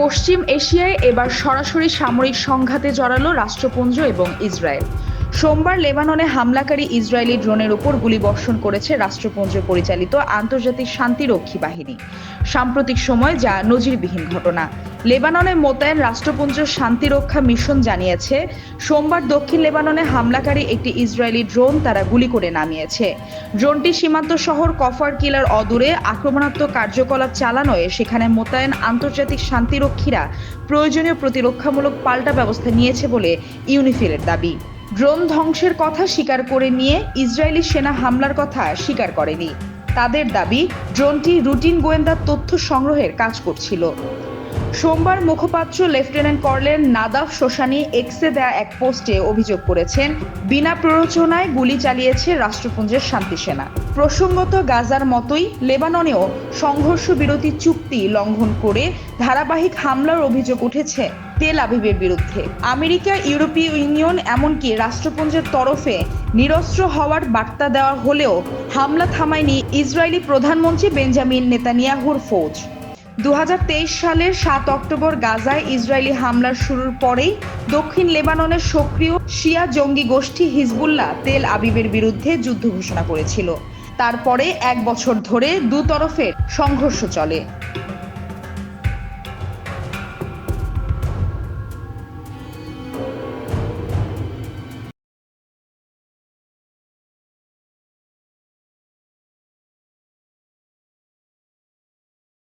পশ্চিম এশিয়ায় এবার সরাসরি সামরিক সংঘাতে জড়ালো রাষ্ট্রপুঞ্জ এবং ইসরায়েল। সোমবার লেবাননে হামলাকারী ইসরায়েলি ড্রোনের উপর গুলিবর্ষণ করেছে রাষ্ট্রপুঞ্জ পরিচালিত আন্তর্জাতিক শান্তিরক্ষী বাহিনী। সাম্প্রতিক সময় যা নজিরবিহীন ঘটনা। লেবাননে মোতায়েন রাষ্ট্রপুঞ্জ শান্তিরক্ষা মিশন জানিয়েছে, সোমবার দক্ষিণ লেবাননে হামলাকারী একটি ইসরায়েলি ড্রোন তারা গুলি করে নামিয়েছে। ড্রোনটি সীমান্ত শহর কফার কিলার অদূরে আক্রমণাত্মক কার্যকলাপ চালানোয় সেখানে মোতায়েন আন্তর্জাতিক শান্তিরক্ষীরা প্রয়োজনীয় প্রতিরক্ষামূলক পাল্টা ব্যবস্থা নিয়েছে বলে ইউনিফিলের দাবি। ড্রোন ধ্বংসের কথা স্বীকার করে নিয়ে ইসরায়েলি সেনা হামলার কথা স্বীকার করেনি। তাদের দাবি, ড্রোনটি রুটিন গোয়েন্দা তথ্য সংগ্রহের কাজ করছিল। সোমবার মুখপাত্র লেফটেন্যান্ট কর্নেল নাদাফ শোশানি এক্সে দেয়া এক পোস্টে অভিযোগ করেছেন, বিনা প্ররোচনায় গুলি চালিয়েছে রাষ্ট্রপুঞ্জের শান্তি সেনা। প্রসঙ্গত, গাজার মতোই লেবাননেও সংঘর্ষ বিরতি চুক্তি লঙ্ঘন করে ধারাবাহিক হামলার অভিযোগ উঠেছে তেল আবিবের বিরুদ্ধে। আমেরিকা, ইউরোপীয় ইউনিয়ন এমনকি রাষ্ট্রপুঞ্জের তরফে নিরস্ত্র হওয়ার বার্তা দেওয়া হলেও হামলা থামায়নি ইসরায়েলি প্রধানমন্ত্রী বেঞ্জামিন নেতানিয়াহুর ফৌজ। দু হাজার তেইশ সালের সাত অক্টোবর গাজায় ইসরায়েলি হামলার শুরুর পরেই দক্ষিণ লেবাননের সক্রিয় শিয়া জঙ্গি গোষ্ঠী হিজবুল্লাহ তেল আবিবের বিরুদ্ধে যুদ্ধ ঘোষণা করেছিল। তারপরে এক বছর ধরে দুতরফের সংঘর্ষ চলে।